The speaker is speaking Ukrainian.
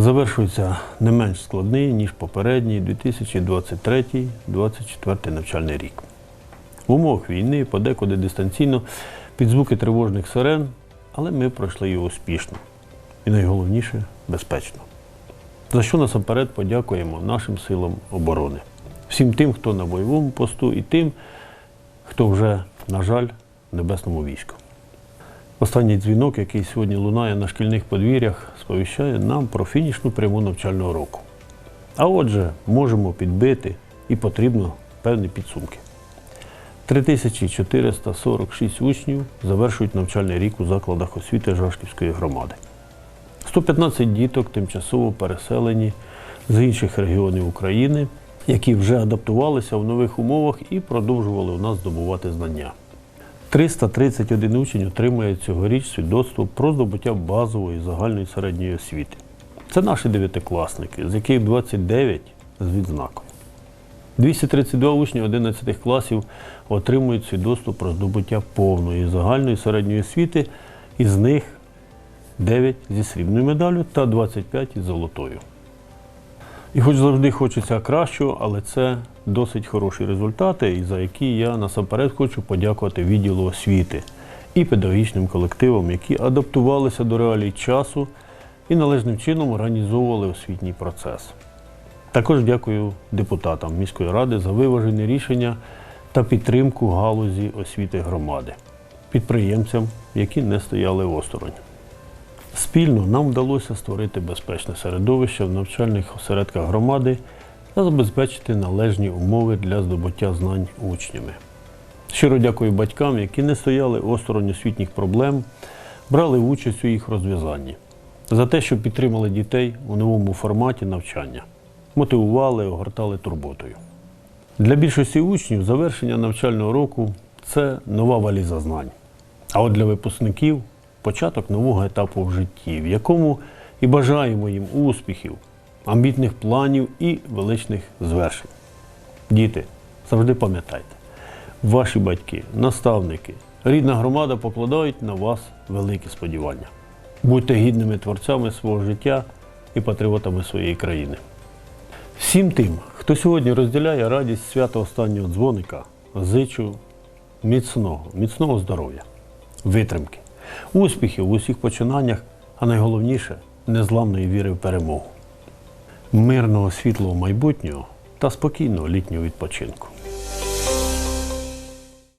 завершується не менш складний, ніж попередній 2023-2024 навчальний рік. В умовах війни, подекуди дистанційно, під звуки тривожних сирен, але ми пройшли його успішно. І найголовніше безпечно. За що насамперед подякуємо нашим силам оборони, всім тим, хто на бойовому посту, і тим, хто вже, на жаль, в небесному війську. Останній дзвінок, який сьогодні лунає на шкільних подвір'ях, сповіщає нам про фінішну пряму навчального року. А отже, можемо підбити і потрібно певні підсумки. 3446 учнів завершують навчальний рік у закладах освіти Жашківської громади. 115 діток тимчасово переселені з інших регіонів України, які вже адаптувалися в нових умовах і продовжували у нас здобувати знання. 331 учень отримує цьогоріч свідоцтво про здобуття базової загальної середньої освіти. Це наші дев'ятикласники, з яких 29 з відзнаком. 232 учні 11 класів отримують свідоцтво про здобуття повної загальної середньої освіти, із них 9 зі срібною медаллю та 25 із золотою. І хоч завжди хочеться кращого, але це досить хороші результати, за які я насамперед хочу подякувати відділу освіти і педагогічним колективам, які адаптувалися до реалій часу і належним чином організовували освітній процес. Також дякую депутатам міської ради за виважені рішення та підтримку галузі освіти громади, підприємцям, які не стояли осторонь. Спільно нам вдалося створити безпечне середовище в навчальних осередках громади та забезпечити належні умови для здобуття знань учнями. Щиро дякую батькам, які не стояли осторонь освітніх проблем, брали участь у їх розв'язанні, за те, що підтримали дітей у новому форматі навчання, мотивували, огортали турботою. Для більшості учнів завершення навчального року це нова валіза знань. А от для випускників початок нового етапу в житті, в якому і бажаємо їм успіхів, амбітних планів і величних звершень. Діти, завжди пам'ятайте, ваші батьки, наставники, рідна громада покладають на вас великі сподівання. Будьте гідними творцями свого життя і патріотами своєї країни. Всім тим, хто сьогодні розділяє радість свята останнього дзвоника, зичу міцного, міцного здоров'я, витримки, успіхів в усіх починаннях, а найголовніше незламної віри в перемогу, мирного світлого майбутнього та спокійного літнього відпочинку.